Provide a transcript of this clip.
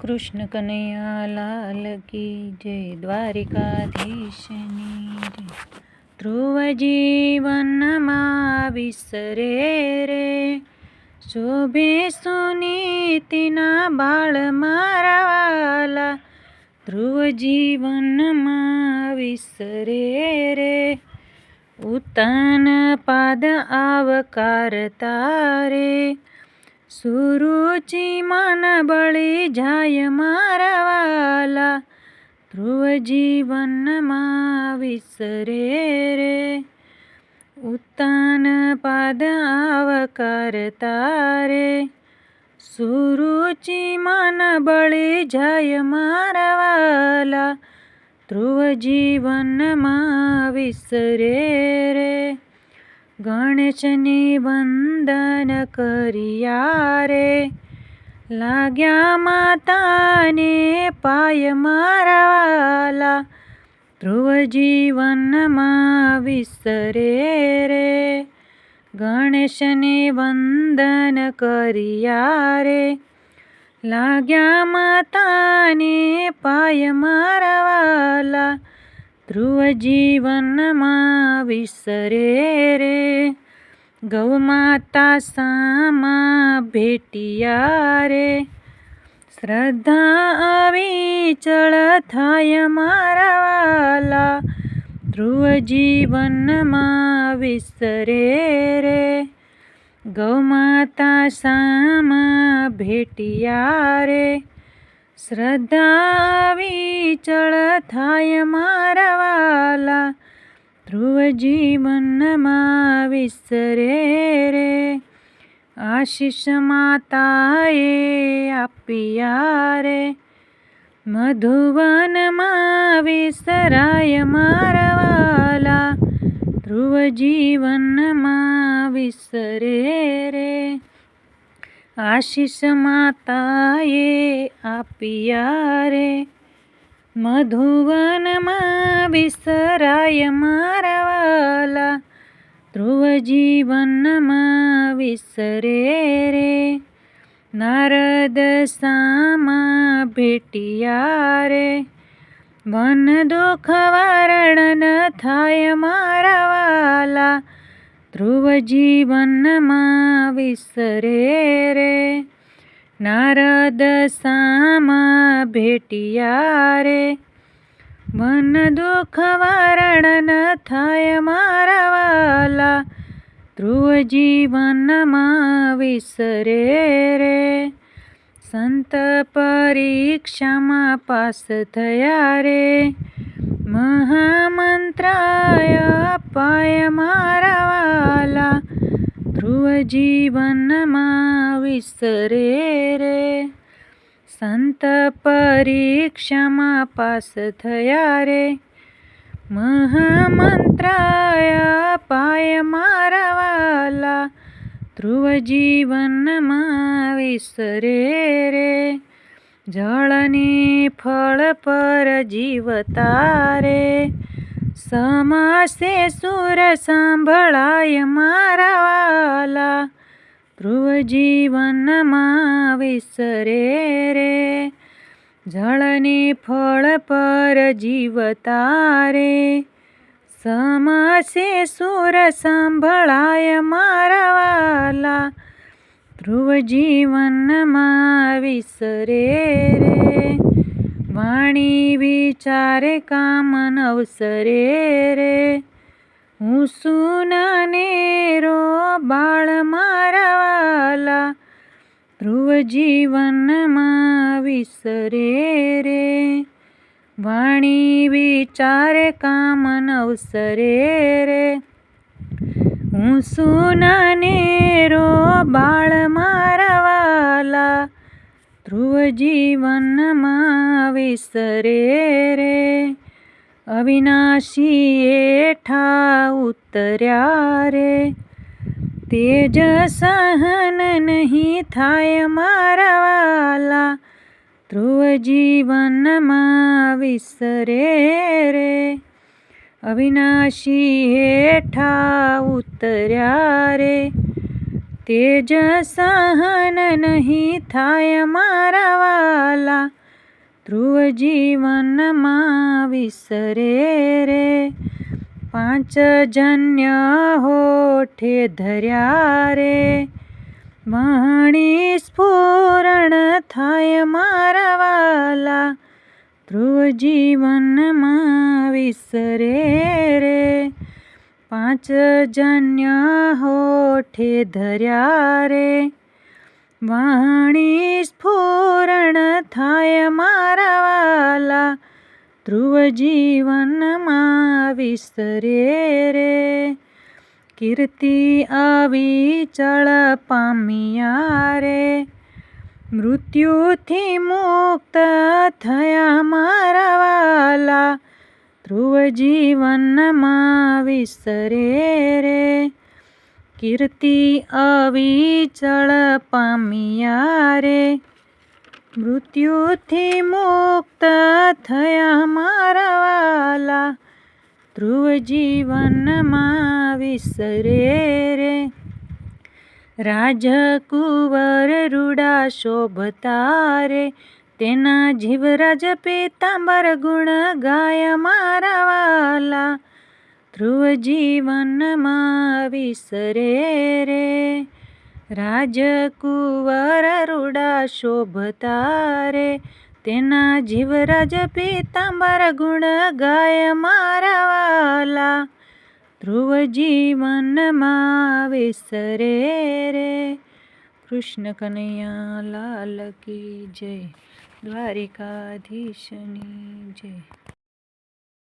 કૃષ્ણ કનૈયા લાલ કી જય દ્વારિકાધીશની ધ્રુવ જીવનમાં વિસરે રે. શોભે સુનીતિના બાળ મારા વાલા. ધ્રુવ જીવનમાં વિસરે રે. ઉતાન પાદ આવકાર રે સુરુચિ મન બળી જાય મારા વાલા. ધ્રુવ જીવનમાં વિસરે રે. ઉત્તાન પાદ આવકાર તારે. સુરુચિ મન બળી જાય મારા વાલા. ધ્રુવ જીવનમાં વિસરે રે. ગણેશને વંદન કર્યા રે. લાગ્યા માતાને પાય મારા વાલા ધ્રુવ જીવનમાં વિસરે રે. ગણેશને વંદન કર્યા રે. લાગ્યા માતાને પાય મારા વાલા ધ્રુવ જીવનમાં વિસરે રે ગૌ માતા સામા ભેટિયા રે શ્રદ્ધા અવિચળ થાય મારા વાલા ધ્રુવ જીવનમાં વિસરે રે ગૌ માતા સામા ભેટિયા રે શ્રદ્ધા વિચળ થાય મારા વાલા. ધ્રુવ જીવનમાં વિસરે રે. આશીષ માતાએ આપ્યા રે. મધુવનમાં વિસરાય મારા વાલા. ધ્રુવ જીવનમાં વિસરે રે. આશીષ માતાએ આપ્યા રે. મધુવનમાં વિસરાય મારા વાલા. ધ્રુવ જીવનમાં વિસરે રે. નારદ સામા ભેટિયા રે. વન દુઃખ વારણ થાય મારા વાલા. ધ્રુવ જીવનમાં વિસરે રે નારદ સામા ભેટિયા રે મન દુઃખ વારણ થાય મારા વાલા ધ્રુવ જીવનમાં વિસરે રે સંત પરીક્ષામાં પાસ થયા રે મહામંત્રાય અપાય મારા વાલા, ધ્રુવ જીવનમાં વિસરે રે. સંત પરીક્ષામાં પાસ થયા રે. મહામંત્રાય અપાય મારા વાલા, ધ્રુવ જીવનમાં વિસરે રે. જળની ફળ પર જીવતા રે સમાસે સુર સાંભળાય મારા વાલા. ધ્રુવ જીવનમાં વિસરે રે. જળની ફળ પર જીવતા રે સમાસે સુર સાંભળાય મારા વાલા. ધ્રુવ જીવનમાં વિસરે રે. વાણી વિચારે કામન અવસરે રે. હું સુનાને રો બાળ મારા વાલા. ધ્રુવ જીવનમાં વિસરે રે. વાણી વિચારે કામન અવસરે રે. હું સુનાને રો બાળ મારા વાલા. ધ્રુવ જીવનમાં વિસરે રે. અવિનાશી એઠા ઉતર્યા રે. તેજ સહન નહીં થાય મારા વાલા. ધ્રુવ જીવનમાં વિસરે રે. અવિનાશી હેઠા ઉતર્યા રે. તેજ સહન નહીં થાય મારા વાલા ધ્રુવ જીવનમાં વિસરે રે. પાંચ જન્ય હોઠે ધર્યા રે. વાણી સ્ફુરણ થાય મારા વાલા ધ્રુવ જીવનમાં વિસરે રે. પાંચ જન્ય હોઠે ધર્યા રે. વાણી સ્ફુરણ થાય મારા વાલા. ધ્રુવ જીવનમાં વિસરે રે. કીર્તિ આવી ચળ પામ્યા રે. મૃત્યુથી મુક્ત થયા મારા વાલા ધ્રુવ જીવનમાં વિસરે રે. કીર્તિ અવિચળ પામ્યા રે. મૃત્યુથી મુક્ત થયા મારા વાલા ધ્રુવ જીવનમાં વિસરે રે. રાજકુંવર રૂડા શોભતા રે. તેના જીવરાજ પીતાંબર ગુણ ગાય મારા વાલા. ધ્રુવ જીવનમાં વિસરે રે. રાજકુંવર રૂડા શોભતા રે. તેના જીવરાજ પીતાંબર ગુણ ગાય મારા વાલા. ધ્રુવ જીવનમાં વિસરે રે. કૃષ્ણ કનૈયા લાલ કી જય. દ્વારિકાધીશની જય.